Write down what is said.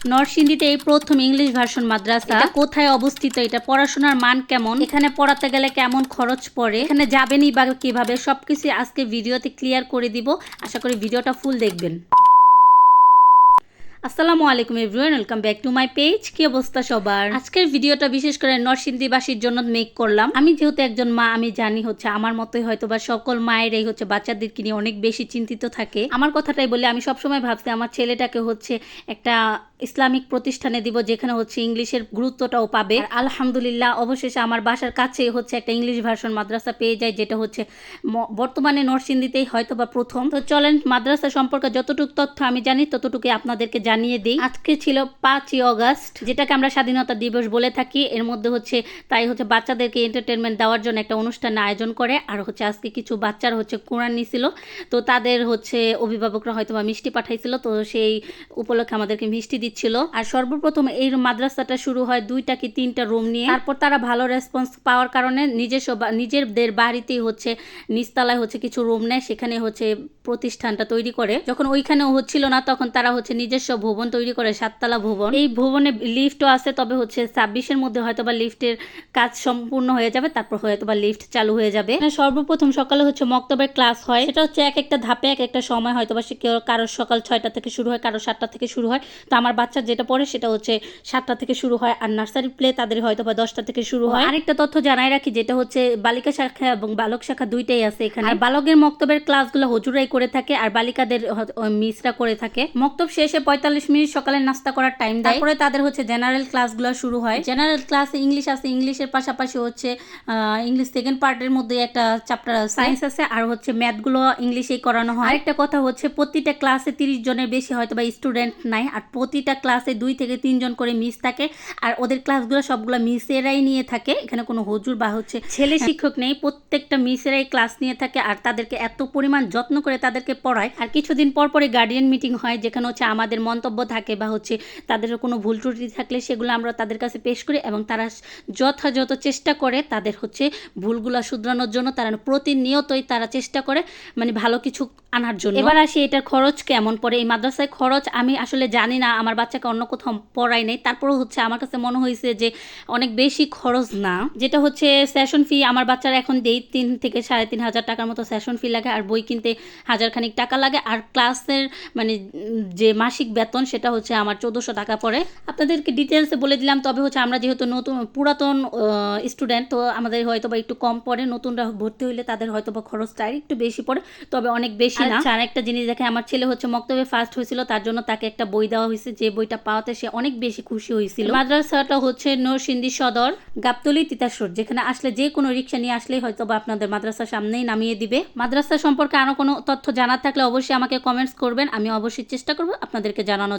নরসিংদীতে এই প্রথম ইংলিশ ভার্সন মাদ্রাসা। কোথায় অবস্থিত? এটা পড়াশোনার মান কেমন? এখানে পড়াতে গেলে কেমন খরচ পড়ে? এখানে যাবেনই বা কীভাবে? সবকিছু আজকে ভিডিওতে ক্লিয়ার করে দিব। আশা করি ভিডিওটা ফুল দেখবেন। আসসালামু আলাইকুম everyone welcome back to my page কি অবস্থা সবার? আজকের ভিডিওটা বিশেষ করে নরসিংদীবাসীর জন্য মেক করলাম। আমি যেহেতু একজন মা আমি জানি হচ্ছে আমার মতোই হয়তো বা সকল মায়েরাই হচ্ছে বাচ্চাদেরকে নিয়ে অনেক বেশি চিন্তিত থাকে। আমার কথাটাই বলে আমি সবসময় ভাবছি আমার ছেলেটাকে হচ্ছে একটা ইসলামিক প্রতিষ্ঠানে দিব, যেখানে হচ্ছে ইংলিশের গুরুত্বটাও পাবে। আলহামদুলিল্লাহ, অবশেষে আমার বাসার কাছেই হচ্ছে একটা ইংলিশ ভার্সন মাদ্রাসা পেয়ে যায়, যেটা হচ্ছে বর্তমানে নরসিংদীতেই হয়তো বা প্রথম। তো চলেন, মাদ্রাসা সম্পর্কে যতটুকু তথ্য আমি জানি, ততটুকুই আপনাদেরকে জানিয়ে দিই। আজকে ছিল পাঁচই অগাস্ট, যেটাকে আমরা স্বাধীনতা দিবস বলে থাকি। এর মধ্যে হচ্ছে, তাই হচ্ছে বাচ্চাদেরকে এন্টারটেনমেন্ট দেওয়ার জন্য একটা অনুষ্ঠান আয়োজন করে। আর হচ্ছে আজকে কিছু বাচ্চার হচ্ছে কোরআন নিছিল। তো তাদের হচ্ছে অভিভাবকরা হয়তো বা মিষ্টি পাঠাইছিল, তো সেই উপলক্ষে আমাদেরকে মিষ্টি দিচ্ছিল। আর সর্বপ্রথম এই মাদ্রাসাটা শুরু হয় দুইটা কি তিনটা রুম নিয়ে। তারপর তারা ভালো রেসপন্স পাওয়ার কারণে নিজস্ব নিজেদের বাড়িতেই হচ্ছে, নিচতলায় হচ্ছে কিছু রুম নেয়, সেখানে হচ্ছে প্রতিষ্ঠানটা তৈরি করে। যখন ওইখানেও হচ্ছিল না, তখন তারা হচ্ছে নিজস্ব ভবন তৈরি করে, সাততলা ভবন। এই ভবনে লিফটও আছে, তবে হচ্ছে ছাব্বিশের মধ্যে হয়তো বা লিফটের কাজ সম্পূর্ণ হয়ে যাবে, তারপর হয়তো বা লিফট চালু হয়ে যাবে। সর্বপ্রথম সকালে হচ্ছে মক্তবের ক্লাস হয়। সেটা হচ্ছে এক একটা ধাপে এক একটা সময় হয়তো বা কারোর সকাল ছয়টা থেকে শুরু হয় কারও সাতটা থেকে শুরু হয়। তো আমার বাচ্চা যেটা পড়ে সেটা হচ্ছে সাতটা থেকে শুরু হয় আর নার্সারি প্লে তাদের হয়তো বা দশটা থেকে শুরু হয়। আরেকটা তথ্য জানাই রাখি যেটা হচ্ছে বালিকা শাখা এবং বালক শাখা দুইটাই আছে এখানে। আর বালকের মক্তবের ক্লাসগুলো হজুরাই করে থাকে আর বালিকাদের মিসরা করে থাকে। মক্তব শেষে পঁয়তাল্লিশ মিনিট সকালে নাস্তা করার টাইম দেয়। তারপরে তাদের হচ্ছে জেনারেল ক্লাসগুলো শুরু হয়। জেনারেল ক্লাসে ইংলিশ আছে ইংলিশের পাশাপাশি হচ্ছে ইংলিশ সেকেন্ড পার্টের মধ্যে একটা চ্যাপ্টার সায়েন্স আছে আর হচ্ছে ম্যাথগুলো ইংলিশেই করানো হয়। আরেকটা কথা হচ্ছে প্রতিটা ক্লাসে তিরিশ জনের বেশি হয়তো বা স্টুডেন্ট নাই আর প্রতিটা ক্লাসে দুই থেকে তিনজন করে মিস থাকে। আর ওদের ক্লাসগুলো সবগুলো মিসেরাই নিয়ে থাকে। এখানে কোনো হুজুর বা হচ্ছে ছেলে শিক্ষক নেই প্রত্যেকটা মিসেরাই ক্লাস নিয়ে থাকে আর তাদেরকে এত পরিমাণ যত্ন করে তাদেরকে পড়ায়। আর কিছুদিন পর পরে গার্ডিয়ান মিটিং হয় যেখানে হচ্ছে আমাদের মন্তব্য থাকে বা হচ্ছে তাদের কোনো ভুল ত্রুটি থাকলে সেগুলো আমরা তাদের কাছে পেশ করি এবং তারা যথাযথ চেষ্টা করে তাদের হচ্ছে ভুলগুলো শুধরানোর জন্য তারা প্রতিনিয়তই তারা চেষ্টা করে। মানে ভালো কিছু আনার জন্য। এবার আসি এটার খরচ কেমন পড়ে? এই মাদ্রাসায় খরচ আমি আসলে জানি না, আমার বাচ্চাকে অন্য কোথাও পড়াই নাই। তারপরেও হচ্ছে আমার কাছে মনে হয়েছে যে অনেক বেশি খরচ না। যেটা হচ্ছে সেশন ফি আমার বাচ্চারা এখন দেই তিন থেকে সাড়ে তিন হাজার টাকার মতো সেশন ফি লাগে, আর বই কিনতে হাজার খানিক টাকা লাগে। আর ক্লাসের মানে যে মাসিক বেতন সেটা হচ্ছে আমার চোদ্দোশো টাকা পড়ে। আপনাদেরকে ডিটেলসে বলে দিলাম, তবে হচ্ছে আমরা যেহেতু নতুন, পুরাতন স্টুডেন্ট তো আমাদের হয়তো বা একটু কম পড়ে। নতুনরা ভর্তি হইলে তাদের হয়তো বা খরচটা একটু বেশি পড়ে, তবে অনেক বেশি না। আর একটা জিনিস দেখে আমার ছেলে হচ্ছে মক্তবে ফার্স্ট হয়েছিল তার জন্য তাকে একটা বই দেওয়া হয়েছে যে বইটা পাওয়াতে সে অনেক বেশি খুশি হয়েছিল। মাদ্রাসাটা হচ্ছে নরসিংদী সদর গাবতলি তিতাসুর যেখানে আসলে যে কোনো রিক্সা নিয়ে আসলেই হয়তো বা আপনাদের মাদ্রাসা সামনেই নামিয়ে দিবে। মাদ্রাসা সম্পর্কে আরও কোনো তথ্য জানার থাকলে অবশ্যই আমাকে কমেন্টস করবেন আমি অবশ্যই চেষ্টা করব আপনাদেরকে জানানোর।